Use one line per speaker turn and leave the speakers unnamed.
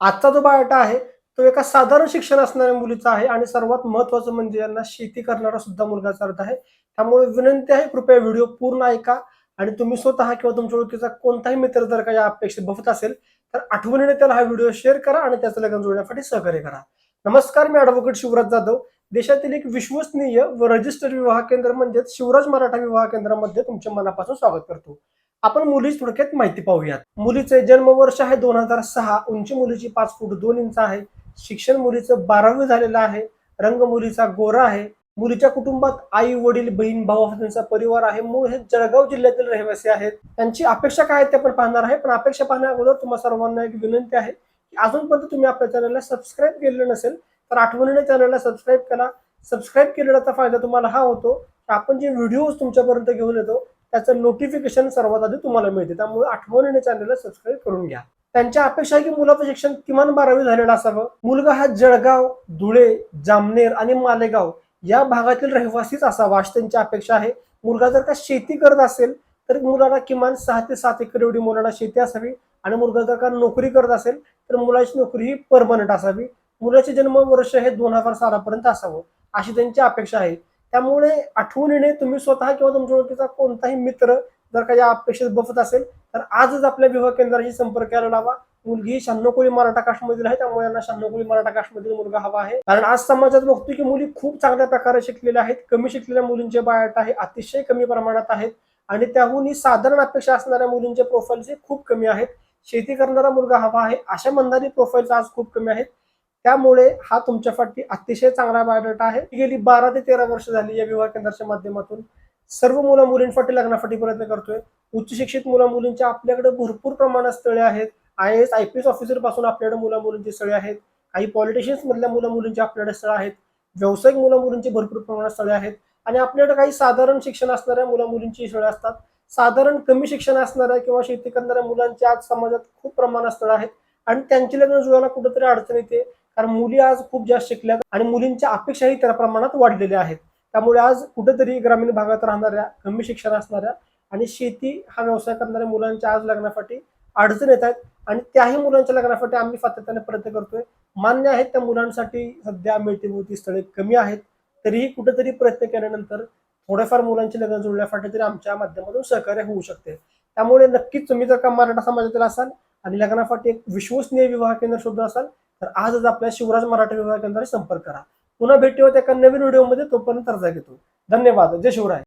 आजचा जो बायोटा आहे तो एका साधारण शिक्षण असणाऱ्या मुलीचा आहे आणि सर्वात महत्वाचं म्हणजे यांना शेती करणारा सुद्धा मुलगाचा अर्थ आहे. त्यामुळे विनंती आहे कृपया व्हिडिओ पूर्ण ऐका आणि तुम्ही स्वतः किंवा तुमच्या ओळखीचा कोणताही मित्र जर का या अपेक्षित बघत असेल तर आठवणीने त्याला हा व्हिडिओ शेअर करा आणि त्याचं लग्न जुळण्यासाठी सहकार्य करा. नमस्कार मी ॲडव्होकेट शिवराज जाधव. देशातील एक विश्वसनीय व रजिस्टर्ड विवाह केंद्र म्हणजेच शिवराज मराठा विवाह केंद्रामध्ये तुमच्या मनापासून स्वागत करतो. आपण मुलीच थोडक्यात माहिती पाहूयात. मुलीचे जन्मवर्ष आहे दोन हजार सहा. उंची मुलीची पाच फूट दोन इंच आहे. शिक्षण मुलीचं बारावी झालेलं आहे. रंग मुलीचा गोरा आहे. मुलीच्या कुटुंबात आई वडील बहीण भाऊ त्यांचा परिवार आहे. मूळ हे जळगाव जिल्ह्यातील रहिवासी आहेत. त्यांची अपेक्षा काय आहे ते आपण पाहणार आहे. पण अपेक्षा पाहण्या अगोदर तुम्हाला सर्वांना एक विनंती आहे की अजूनपर्यंत तुम्ही आपल्या चॅनलला सबस्क्राईब केलेलं नसेल तर आठवणीने चॅनलला सबस्क्राईब करा. सबस्क्राईब केलेल्याचा फायदा तुम्हाला हा होतो आपण जे व्हिडिओज तुमच्यापर्यंत घेऊन येतो त्याचं नोटिफिकेशन सर्वात आधी तुम्हाला मिळते. त्यामुळे आठवणीने चॅनलला सबस्क्राईब करून घ्या. त्यांच्या अपेक्षा आहे की मुलाचं शिक्षण किमान बारावी झालेलं असावं. मुलगा हा जळगाव धुळे जामनेर आणि मालेगाव या भागातील रहिवासीच असावा अशी त्यांची अपेक्षा आहे. मुलगा जर का शेती करत असेल तर मुलाला किमान सहा ते सात एकर एवढी मुलाला शेती असावी. आणि मुलगा जर का नोकरी करत असेल तर मुलाची नोकरी ही परमनंट असावी. मुलाचे जन्म वर्ष हे दोन हजार सालापर्यंत असावं अशी त्यांची अपेक्षा आहे. त्यामुळे आठवणीने तुम्ही स्वतः किंवा तुमच्या ओळखीचा कोणताही मित्र जर का या अपेक्षेत बसत असेल तर आजच आपल्या विवाह केंद्राशी संपर्क करायला लावा. मुलगी शहाण्णव कोळी मराठा कास्टमधील आहे त्यामुळे यांना शहाण्णव कोळी मराठा कास्टमधील मुलगा हवा आहे. कारण आज समाजात बघतो की मुली खूप चांगल्या प्रकारे शिकलेल्या आहेत. कमी शिकलेल्या मुलींचे बायोट आहे अतिशय कमी प्रमाणात आहेत. आणि त्याहूनही साधारण अपेक्षा असणाऱ्या मुलींचे प्रोफाईल्स खूप कमी आहेत. शेती करणारा मुलगा हवा आहे. अशा मंदारी प्रोफाईल्स आज खूप कमी आहेत. त्यामुळे हा तुमच्यासाठी अतिशय चांगला बायोडाटा आहे. गेली बारा ते तेरा वर्ष झाली या विवाह केंद्राच्या माध्यमातून सर्व मुलं मुलींसाठी लग्नासाठी प्रयत्न करतोय. उच्च शिक्षित मुलं मुलींच्या आपल्याकडे भरपूर प्रमाणात स्थळे आहेत. I S I P S ऑफिसरपासून आपल्याकडे मुलं मुलींची स्थळे आहेत. काही पॉलिटिशियन्स मधल्या मुलं मुलींची आपल्याकडे स्थळं आहेत. व्यावसायिक मुलं मुलींची भरपूर प्रमाणात स्थळे आहेत. आणि आपल्याकडे काही साधारण शिक्षण असणाऱ्या मुलं मुलींची स्थळे असतात. साधारण कमी शिक्षण असणाऱ्या किंवा शेती करणाऱ्या मुलांची आज समाजात खूप प्रमाणात स्थळ आहेत. आणि त्यांची लग्न जुळायला कुठेतरी अडचण येते. कारण मुली आज खूप जास्त शिकल्यात आणि मुलींच्या अपेक्षाही त्या प्रमाणात वाढलेल्या आहेत. त्यामुळे आज कुठेतरी ग्रामीण भागात राहणाऱ्या कमी शिक्षण असणाऱ्या आणि शेती हा व्यवसाय करणाऱ्या मुलांच्या आज लग्नासाठी अडचण येत आहेत आणि त्याही मुलांच्या लग्नासाठी आम्ही सातत्याने प्रयत्न करतोय. मान्य आहेत त्या मुलांसाठी सध्या मिळतीभोवती स्थळे कमी आहेत. तरीही कुठेतरी प्रयत्न केल्यानंतर थोडेफार मुलांची लग्न जुळण्यासाठी तरी आमच्या माध्यमातून सहकार्य होऊ शकते. त्यामुळे नक्कीच तुम्ही जर का मराठा समाजातील असाल आणि लग्नासाठी एक विश्वसनीय विवाह केंद्र शोधून असाल तर आजच आपल्या शिवराज मराठी विवाह संपर्क करा. पुन्हा भेटूयात एका नवीन व्हिडिओमध्ये तोपर्यंत रजा घेतो. धन्यवाद. जय शिवराय.